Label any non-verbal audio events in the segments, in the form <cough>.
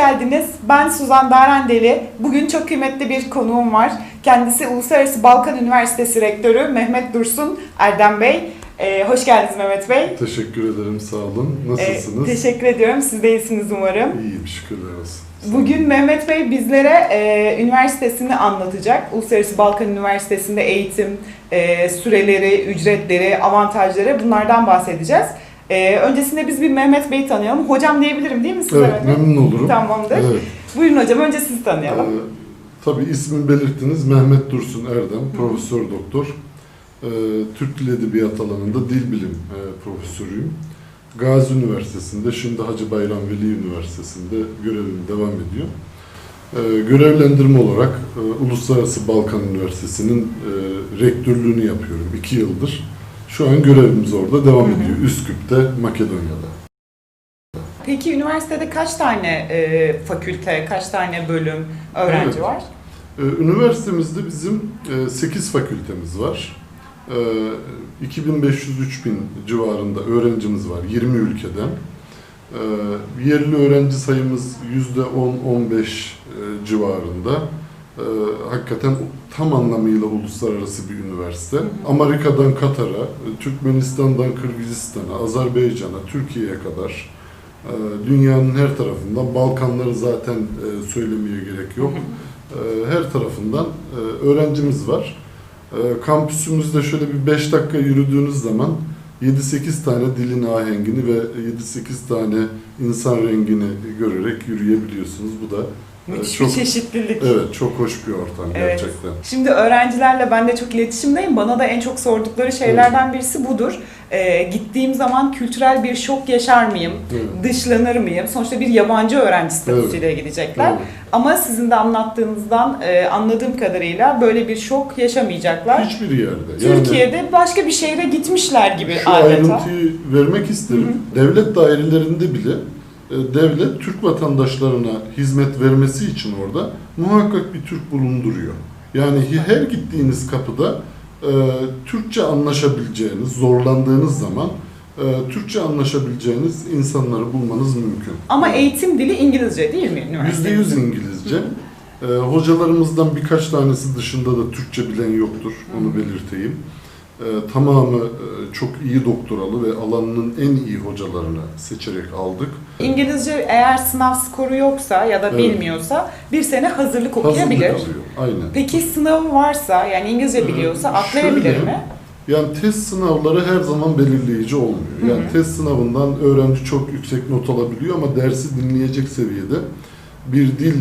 geldiniz. Ben Suzan Darendeli. Bugün çok kıymetli bir konuğum var. Kendisi Uluslararası Balkan Üniversitesi Rektörü Mehmet Dursun Erdem Bey. Ee, hoş geldiniz Mehmet Bey. Teşekkür ederim, sağ olun. Ee, Nasılsınız? teşekkür ediyorum. Siz de iyisiniz umarım. İyiyim, şükürler olsun. Bugün Mehmet Bey bizlere e, üniversitesini anlatacak. Uluslararası Balkan Üniversitesi'nde eğitim, e, süreleri, ücretleri, avantajları bunlardan bahsedeceğiz. E, öncesinde biz bir Mehmet Bey'i tanıyalım. Hocam diyebilirim değil mi size? Evet, Mehmet Bey? memnun olurum. Tamamdır. Evet, Buyurun hocam önce sizi tanıyalım. e, tabii ismini belirttiniz. Mehmet Dursun Erdem, profesör doktor. E, Türk Dil Edebiyat alanında dil bilim e, profesörüyüm. Gazi Üniversitesi'nde, şimdi Hacı Bayram Veli Üniversitesi'nde görevim devam ediyor. E, görevlendirme olarak e, Uluslararası Balkan Üniversitesi'nin e, rektörlüğünü yapıyorum. iki yıldır. Şu an görevimiz orada devam Hı hı. ediyor. Üsküp'te, Makedonya'da. Peki üniversitede kaç tane e, fakülte, kaç tane bölüm, öğrenci Evet. var? Ee, Üniversitemizde bizim 8 fakültemiz var. Ee, 2500-3000 civarında öğrencimiz var 20 ülkeden. Ee, Yerli öğrenci sayımız %10-15 e, civarında. Ee, Hakikaten tam anlamıyla uluslararası bir üniversite. Amerika'dan Katar'a, Türkmenistan'dan Kırgızistan'a, Azerbaycan'a, Türkiye'ye kadar e, dünyanın her tarafından, Balkanları zaten e, söylemeye gerek yok. E, her tarafından e, öğrencimiz var. E, Kampüsümüzde şöyle bir 5 dakika yürüdüğünüz zaman 7-8 tane dilin ahengini ve 7-8 tane insan rengini görerek yürüyebiliyorsunuz. Bu da e, Müthiş çok bir çeşitlilik. evet çok hoş bir ortam Evet. gerçekten. Şimdi öğrencilerle ben de çok iletişimdeyim. Bana da en çok sordukları şeylerden birisi budur. E, gittiğim zaman kültürel bir şok yaşar mıyım? Evet. Dışlanır mıyım? Sonuçta bir yabancı öğrenci statüsüyle gidecekler. Evet. Ama sizin de anlattığınızdan e, anladığım kadarıyla böyle bir şok yaşamayacaklar. Hiçbir yerde. Yani Türkiye'de başka bir şehre gitmişler gibi şu adeta. ayrıntıyı vermek isterim. Devlet dairelerinde bile devlet Türk vatandaşlarına hizmet vermesi için orada muhakkak bir Türk bulunduruyor. Yani her gittiğiniz kapıda e, Türkçe anlaşabileceğiniz, zorlandığınız zaman e, Türkçe anlaşabileceğiniz insanları bulmanız mümkün. Ama eğitim dili İngilizce değil mi Yüzde yüz İngilizce. E, hocalarımızdan birkaç tanesi dışında da Türkçe bilen yoktur. Onu belirteyim. E, tamamı e, çok iyi doktoralı ve alanının en iyi hocalarını seçerek aldık. İngilizce eğer sınav skoru yoksa ya da Evet. bilmiyorsa bir sene hazırlık Hazırlık okuyabilir. alıyor. Aynen. Peki sınavı varsa yani İngilizce Ee, biliyorsa atlayabilir şöyle, mi? Yani test sınavları her zaman belirleyici olmuyor. Yani Hı hı. test sınavından öğrenci çok yüksek not alabiliyor ama dersi dinleyecek seviyede bir dil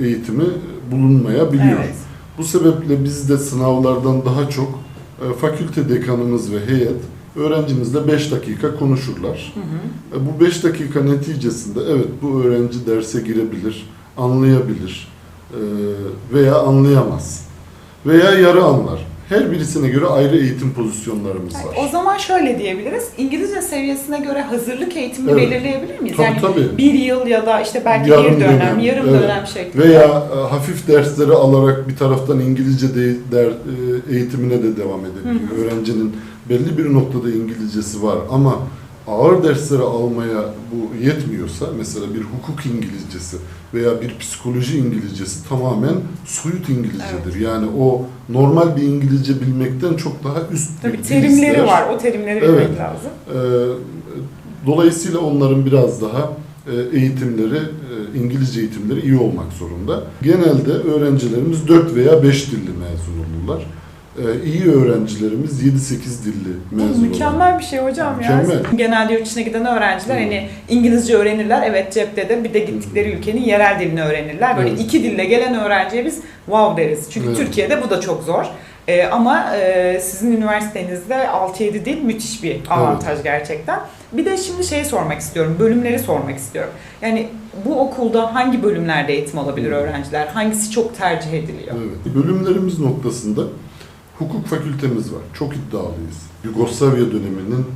e, eğitimi bulunmayabiliyor. Evet. Bu sebeple biz de sınavlardan daha çok fakülte dekanımız ve heyet öğrencimizle 5 dakika konuşurlar. Hı hı. E, Bu 5 dakika neticesinde evet bu öğrenci derse girebilir, anlayabilir e, veya anlayamaz veya yarı anlar. Her birisine göre ayrı eğitim pozisyonlarımız var. o zaman şöyle diyebiliriz. İngilizce seviyesine göre hazırlık eğitimini Evet. belirleyebilir miyiz? Tabii yani tabii. bir yıl ya da işte belki bir dönem, yarım evet. dönem şeklinde. Veya e, hafif dersleri alarak bir taraftan İngilizce de, der, e, eğitimine de devam edebiliyor. Öğrencinin belli bir noktada İngilizcesi var ama ağır dersleri almaya bu yetmiyorsa mesela bir hukuk İngilizcesi veya bir psikoloji İngilizcesi tamamen soyut İngilizcedir. Yani o normal bir İngilizce bilmekten çok daha üst Tabii bir terimleri ister. var. O terimleri Evet. bilmek lazım. Ee, Dolayısıyla onların biraz daha e, eğitimleri, e, İngilizce eğitimleri iyi olmak zorunda. Genelde öğrencilerimiz 4 veya 5 dilli mezun olurlar. Ee, İyi öğrencilerimiz 7-8 dilli mezun mükemmel bir şey hocam ya. Mükemmel. Genelde yurt dışına giden öğrenciler Hı. hani İngilizce öğrenirler. Evet cepte de bir de gittikleri ülkenin yerel dilini öğrenirler. Böyle Evet. iki dille gelen öğrenciye biz wow deriz. Çünkü Evet. Türkiye'de bu da çok zor. Ee, ama e, sizin üniversitenizde 6-7 dil müthiş bir avantaj gerçekten. Bir de şimdi şey sormak istiyorum, bölümleri sormak istiyorum. Yani bu okulda hangi bölümlerde eğitim alabilir öğrenciler? Hangisi çok tercih ediliyor? Evet. Bölümlerimiz noktasında hukuk fakültemiz var. Çok iddialıyız. Yugoslavya döneminin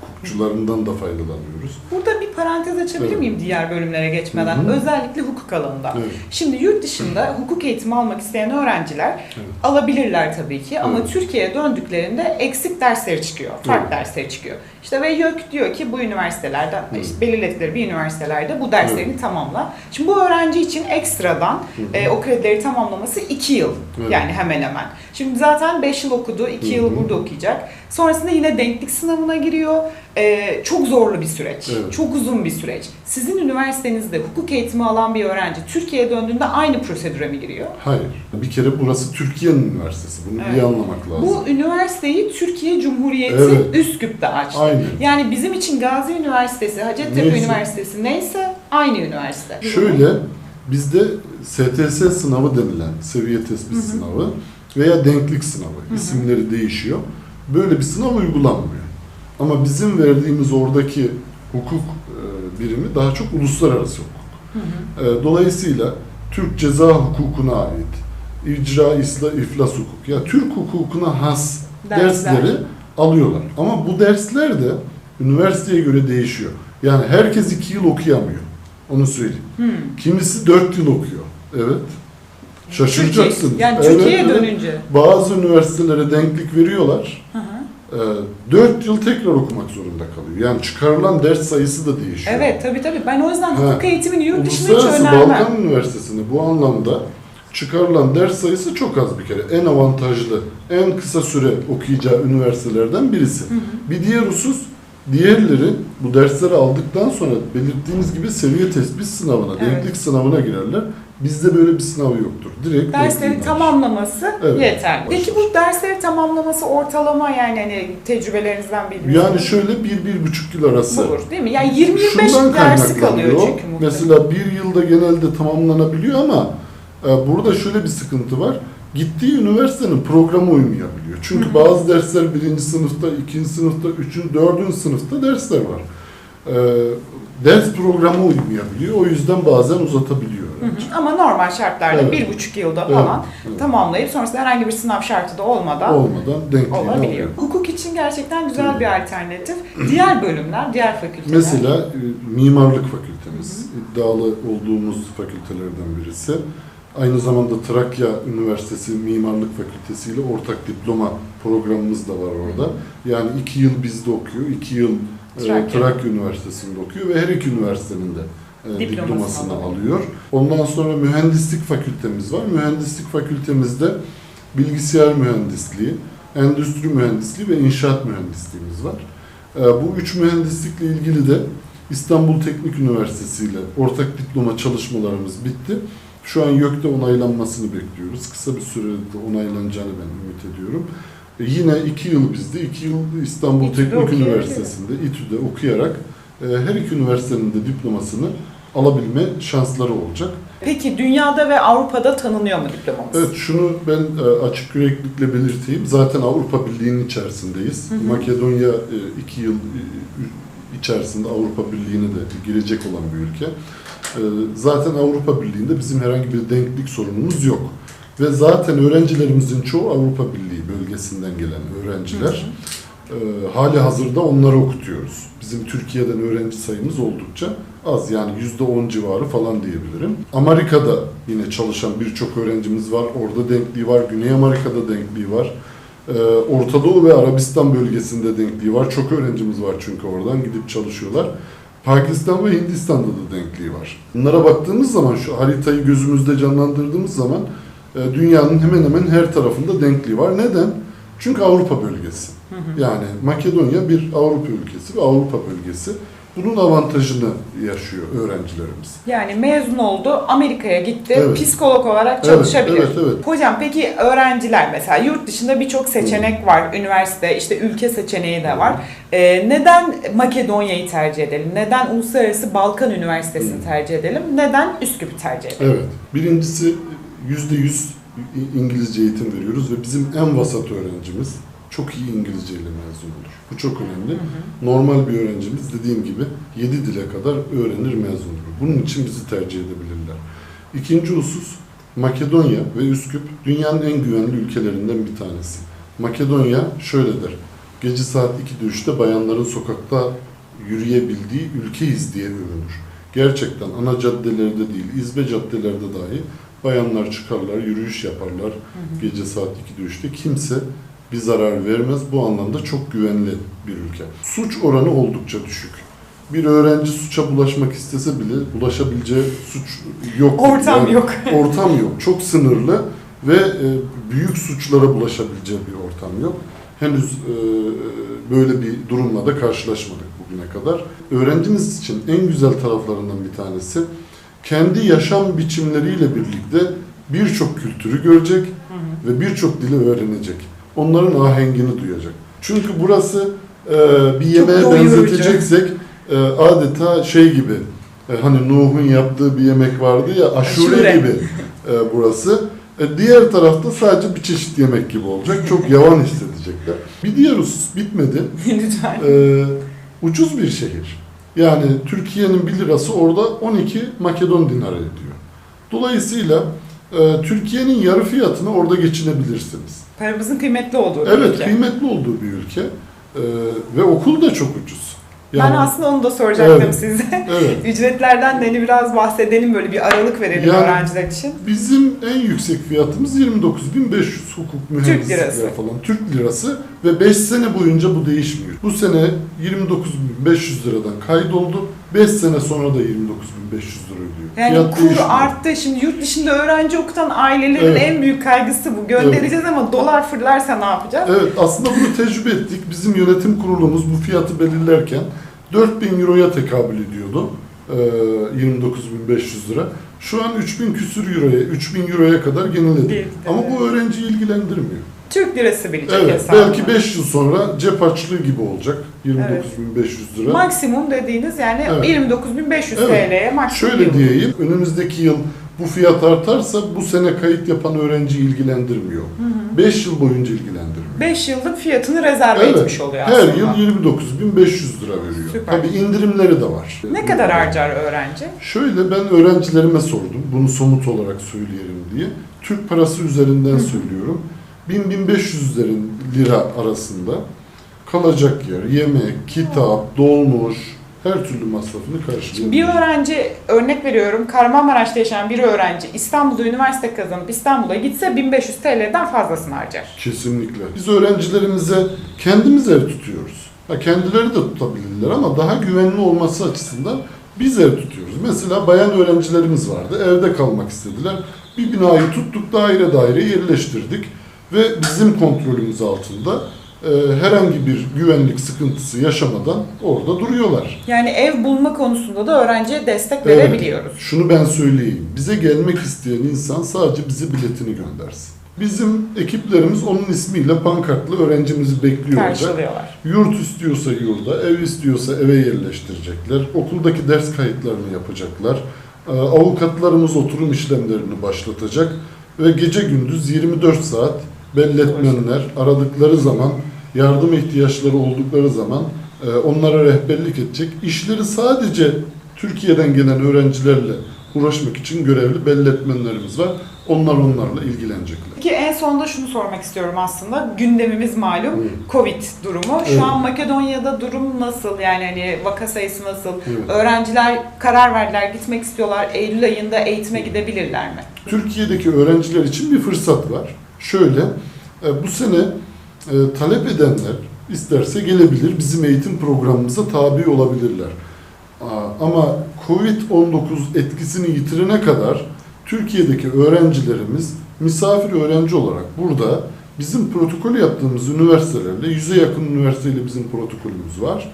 hukukçularından da faydalanıyoruz. Burada parantez açabilir Evet. miyim diğer bölümlere geçmeden? Hı hı. Özellikle hukuk alanında. Evet. Şimdi yurt dışında hukuk eğitimi almak isteyen öğrenciler Evet. alabilirler tabii ki ama Evet. Türkiye'ye döndüklerinde eksik dersleri çıkıyor, farklı Evet. dersleri çıkıyor. İşte ve YÖK diyor ki bu üniversitelerde, Evet. işte belirledikleri bir üniversitelerde bu derslerini tamamla. Şimdi bu öğrenci için ekstradan e, o kredileri tamamlaması 2 yıl Evet. yani hemen hemen. Şimdi zaten 5 yıl okudu, 2 Hı yıl burada okuyacak. Sonrasında yine denklik sınavına giriyor. E, çok zorlu bir süreç, Evet. çok uzun bir süreç. Sizin üniversitenizde hukuk eğitimi alan bir öğrenci Türkiye'ye döndüğünde aynı prosedüre mi giriyor? Hayır. Bir kere burası Türkiye'nin üniversitesi. Bunu Evet. iyi anlamak lazım. Bu üniversiteyi Türkiye Cumhuriyeti Evet. Üsküp'te açtı. Aynen. Yani bizim için Gazi Üniversitesi, Hacettepe Neyse. Üniversitesi neyse aynı üniversite. Şöyle bizde STS sınavı denilen seviye tespit Hı hı. sınavı veya denklik sınavı hı. isimleri değişiyor. Böyle bir sınav uygulanmıyor. Ama bizim verdiğimiz oradaki hukuk birimi daha çok uluslararası hukuk. Hı hı. E, Dolayısıyla Türk ceza hukukuna ait, icra, isla, iflas hukuk, ya Türk hukukuna has Dersler. dersleri alıyorlar. Ama bu dersler de üniversiteye göre değişiyor. Yani herkes iki yıl okuyamıyor. Onu söyleyeyim. Hmm. Kimisi dört yıl okuyor. Evet. Şaşıracaksın. Türkiye, yani Türkiye'ye evet. dönünce. Bazı üniversitelere denklik veriyorlar. Hı hı. Ee, Dört yıl tekrar okumak zorunda kalıyor. Yani çıkarılan ders sayısı da değişiyor. Evet tabii tabii. Ben o yüzden hukuk eğitimini yurt dışında hiç önermem. Balkan Üniversitesi'nde bu anlamda çıkarılan ders sayısı çok az bir kere. En avantajlı, en kısa süre okuyacağı üniversitelerden birisi. Hı hı. Bir diğer husus, diğerleri bu dersleri aldıktan sonra belirttiğiniz gibi seviye tespit sınavına, Evet. denklik sınavına girerler. Bizde böyle bir sınav yoktur. Direkt Dersleri tamamlaması Evet. yeterli. Peki bu dersleri tamamlaması ortalama yani hani tecrübelerinizden bildiğiniz Yani şöyle bir, bir buçuk yıl arası. bulur değil mi? Yani 20-25 Şundan dersi kalıyor çünkü muhtemelen. Mesela bir yılda genelde tamamlanabiliyor ama e, burada şöyle bir sıkıntı var. Gittiği üniversitenin programı uymayabiliyor. Çünkü bazı dersler birinci sınıfta, ikinci sınıfta, üçüncü, dördüncü sınıfta dersler var. E, ders programı uymayabiliyor. O yüzden bazen uzatabiliyor. Hı hı. Ama normal şartlarda Evet. bir buçuk yılda Evet, falan evet. tamamlayıp sonrasında herhangi bir sınav şartı da olmadan Olmadan denkliğini olabiliyor. alıyor. Hukuk için gerçekten güzel Evet. bir alternatif. Diğer bölümler, diğer fakülteler. Mesela e, mimarlık fakültemiz, iddialı olduğumuz fakültelerden birisi. Aynı zamanda Trakya Üniversitesi Mimarlık Fakültesi ile ortak diploma programımız da var orada. Yani iki yıl bizde okuyor, iki yıl Trakya. Trakya, Üniversitesi'nde okuyor ve her iki üniversitenin de e, Diplomasını diplomasını alıyor. Ondan sonra mühendislik fakültemiz var. Mühendislik fakültemizde bilgisayar mühendisliği, endüstri mühendisliği ve inşaat mühendisliğimiz var. E, Bu üç mühendislikle ilgili de İstanbul Teknik Üniversitesi ile ortak diploma çalışmalarımız bitti. Şu an YÖK'te onaylanmasını bekliyoruz. Kısa bir sürede onaylanacağını ben ümit ediyorum. E, Yine iki yıl bizde, iki yıl İstanbul İTÜ'de Teknik okuyabilir. Üniversitesi'nde, İTÜ'de okuyarak e, her iki üniversitenin de diplomasını alabilme şansları olacak. Peki dünyada ve Avrupa'da tanınıyor mu diplomamız? Evet şunu ben e, açık yüreklilikle belirteyim. Zaten Avrupa Birliği'nin içerisindeyiz. Hı hı. Makedonya e, iki yıl e, içerisinde Avrupa Birliği'ne de girecek olan bir ülke. E, Zaten Avrupa Birliği'nde bizim herhangi bir denklik sorunumuz yok. Ve zaten öğrencilerimizin çoğu Avrupa Birliği bölgesinden gelen öğrenciler. E, hali hazırda onları okutuyoruz. Bizim Türkiye'den öğrenci sayımız oldukça az yani %10 civarı falan diyebilirim. Amerika'da yine çalışan birçok öğrencimiz var. Orada denkliği var. Güney Amerika'da denkliği var. E, Orta Doğu ve Arabistan bölgesinde denkliği var. Çok öğrencimiz var çünkü oradan gidip çalışıyorlar. Pakistan ve Hindistan'da da denkliği var. Bunlara baktığımız zaman şu haritayı gözümüzde canlandırdığımız zaman dünyanın hemen hemen her tarafında denkliği var. Neden? Çünkü Avrupa bölgesi. Hı hı. Yani Makedonya bir Avrupa ülkesi ve Avrupa bölgesi. Bunun avantajını yaşıyor öğrencilerimiz. Yani mezun oldu, Amerika'ya gitti, Evet. psikolog olarak Evet, çalışabilir. evet, evet. Hocam peki öğrenciler mesela yurt dışında birçok seçenek var. Üniversite, işte ülke seçeneği de var. Ee, neden Makedonya'yı tercih edelim? Neden Uluslararası Balkan Üniversitesi'ni Hı. tercih edelim? Neden Üsküp'ü tercih edelim? Evet. Birincisi yüzde yüz İngilizce eğitim veriyoruz ve bizim en vasat öğrencimiz çok iyi İngilizce ile mezun olur. Bu çok önemli. Hı hı. Normal bir öğrencimiz dediğim gibi 7 dile kadar öğrenir mezun olur. Bunun için bizi tercih edebilirler. İkinci husus Makedonya ve Üsküp dünyanın en güvenli ülkelerinden bir tanesi. Makedonya şöyledir. Gece saat 2'de 3'te bayanların sokakta yürüyebildiği ülkeyiz diye övünür. Gerçekten ana caddelerde değil, izbe caddelerde dahi bayanlar çıkarlar, yürüyüş yaparlar gece saat 2'de 3'te. Kimse bir zarar vermez. Bu anlamda çok güvenli bir ülke. Suç oranı oldukça düşük. Bir öğrenci suça bulaşmak istese bile bulaşabileceği suç yok. Ortam Yani yok. <laughs> ortam yok. Çok sınırlı ve e, büyük suçlara bulaşabileceği bir ortam yok. Henüz e, böyle bir durumla da karşılaşmadık bugüne kadar. Öğrencimiz için en güzel taraflarından bir tanesi kendi yaşam biçimleriyle birlikte birçok kültürü görecek ve birçok dili öğrenecek. Onların ahengini duyacak. Çünkü burası e, bir yemeğe doyurucu. benzeteceksek e, adeta şey gibi e, hani Nuh'un yaptığı bir yemek vardı ya aşure, Aşure. gibi e, burası. E, diğer tarafta sadece bir çeşit yemek gibi olacak. Çok yavan hissedecekler. Bir diğer husus bitmedi. <laughs> Lütfen. E, ucuz bir şehir. Yani Türkiye'nin 1 lirası orada 12 Makedon dinarı ediyor. Dolayısıyla e, Türkiye'nin yarı fiyatına orada geçinebilirsiniz. Paramızın kıymetli olduğu bir Evet, ülke. kıymetli olduğu bir ülke E, ve okul da çok ucuz. Ben aslında onu da soracaktım Evet. size. evet. <laughs> Ücretlerden de hani biraz bahsedelim böyle bir aralık verelim Yani- öğrenciler için. Bizim en yüksek fiyatımız 29.500 hukuk mühendislikler lirası. falan. Türk lirası ve 5 sene boyunca bu değişmiyor. Bu sene 29.500 liradan kaydoldu. 5 sene sonra da 29.500 lira ödüyor. Yani Fiyat kur değişmiyor. arttı. Şimdi yurt dışında öğrenci okutan ailelerin Evet. en büyük kaygısı bu. Göndereceğiz ama dolar fırlarsa ne yapacağız? Evet aslında bunu tecrübe ettik. Bizim yönetim kurulumuz bu fiyatı belirlerken 4000 euroya tekabül ediyordu. Ee, 29.500 lira. Şu an 3000 küsür euroya, 3000 euroya kadar geneledi. Ama bu öğrenciyi ilgilendirmiyor. Türk lirası bilecek Evet, hesabını. belki 5 yıl sonra cep harçlığı gibi olacak. 29.500 lira. Maksimum dediğiniz yani Evet. 29.500 Evet. TL'ye maksimum. Şöyle diyeyim, önümüzdeki yıl bu fiyat artarsa bu sene kayıt yapan öğrenci ilgilendirmiyor. 5 yıl boyunca ilgilendirmiyor. 5 yıllık fiyatını rezerve Evet, etmiş oluyor Her aslında. yıl 29.500 lira veriyor. Süper. Tabii indirimleri de var. Ne kadar harcar öğrenci? Şöyle ben öğrencilerime sordum, bunu somut olarak söyleyelim diye. Türk parası üzerinden söylüyorum. 1000-1500 lirin- lira arasında kalacak yer, yemek, kitap, dolmuş, her türlü masrafını karşılayabilir. Bir öğrenci, örnek veriyorum, Kahramanmaraş'ta yaşayan bir öğrenci İstanbul'da üniversite kazanıp İstanbul'a gitse 1500 TL'den fazlasını harcar. Kesinlikle. Biz öğrencilerimize kendimiz ev tutuyoruz. Ha, kendileri de tutabilirler ama daha güvenli olması açısından biz ev tutuyoruz. Mesela bayan öğrencilerimiz vardı. Evde kalmak istediler. Bir binayı tuttuk, daire daire yerleştirdik. Ve bizim kontrolümüz altında herhangi bir güvenlik sıkıntısı yaşamadan orada duruyorlar. Yani ev bulma konusunda da öğrenciye destek Evet. verebiliyoruz. Şunu ben söyleyeyim. Bize gelmek isteyen insan sadece bize biletini göndersin. Bizim ekiplerimiz onun ismiyle pankartlı öğrencimizi bekliyor olacak. Yurt istiyorsa yurda, ev istiyorsa eve yerleştirecekler. Okuldaki ders kayıtlarını yapacaklar. Ee, Avukatlarımız oturum işlemlerini başlatacak. Ve gece gündüz 24 saat belletmenler aradıkları zaman, yardım ihtiyaçları oldukları zaman e, onlara rehberlik edecek. İşleri sadece Türkiye'den gelen öğrencilerle uğraşmak için görevli belletmenlerimiz var. Onlar onlarla ilgilenecekler. Peki en sonunda şunu sormak istiyorum aslında. Gündemimiz malum Buyurun. Covid durumu. Şu Evet. an Makedonya'da durum nasıl? Yani hani vaka sayısı nasıl? Evet. Öğrenciler karar verdiler, gitmek istiyorlar. Eylül ayında eğitime gidebilirler mi? Türkiye'deki öğrenciler için bir fırsat var. Şöyle, e, bu sene e, talep edenler isterse gelebilir, bizim eğitim programımıza tabi olabilirler. Aa, Ama Covid-19 etkisini yitirene kadar Türkiye'deki öğrencilerimiz misafir öğrenci olarak burada bizim protokol yaptığımız üniversitelerle, yüze yakın üniversiteyle bizim protokolümüz var.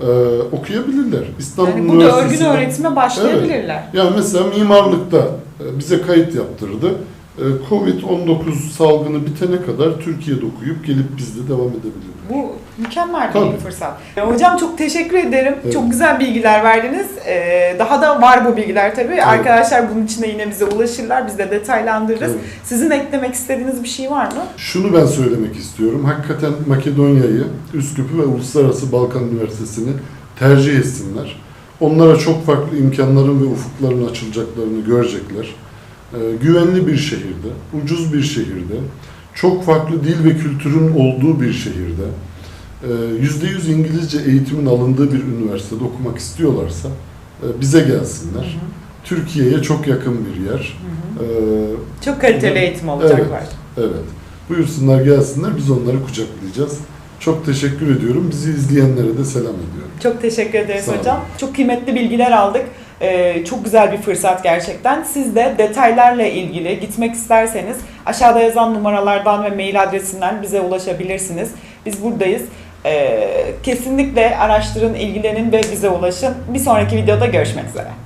Ee, okuyabilirler. İstanbul Yani burada örgün öğretime başlayabilirler. yani mesela mimarlıkta e, bize kayıt yaptırdı. E, Covid-19 salgını bitene kadar Türkiye'de okuyup gelip bizde devam edebilirler. Bu mükemmel bir Tabii. fırsat. Hocam çok teşekkür ederim. Evet. Çok güzel bilgiler verdiniz. Ee, daha da var bu bilgiler tabii. Arkadaşlar bunun içinde yine bize ulaşırlar. Biz de detaylandırırız. Evet. Sizin eklemek istediğiniz bir şey var mı? Şunu ben söylemek istiyorum. Hakikaten Makedonya'yı, Üsküp'ü ve Uluslararası Balkan Üniversitesi'ni tercih etsinler. Onlara çok farklı imkanların ve ufukların açılacaklarını görecekler. E, güvenli bir şehirde, ucuz bir şehirde, çok farklı dil ve kültürün olduğu bir şehirde, e, e, %100 İngilizce eğitimin alındığı bir üniversitede okumak istiyorlarsa e, bize gelsinler. Türkiye'ye çok yakın bir yer. E, Çok kaliteli eğitim olacaklar. Evet. Buyursunlar gelsinler biz onları kucaklayacağız. Çok teşekkür ediyorum. Bizi izleyenlere de selam ediyorum. Çok teşekkür ederiz hocam. Çok kıymetli bilgiler aldık. Ee, çok güzel bir fırsat gerçekten. Siz de detaylarla ilgili gitmek isterseniz aşağıda yazan numaralardan ve mail adresinden bize ulaşabilirsiniz. Biz buradayız. Ee, kesinlikle araştırın, ilgilenin ve bize ulaşın. Bir sonraki videoda görüşmek üzere.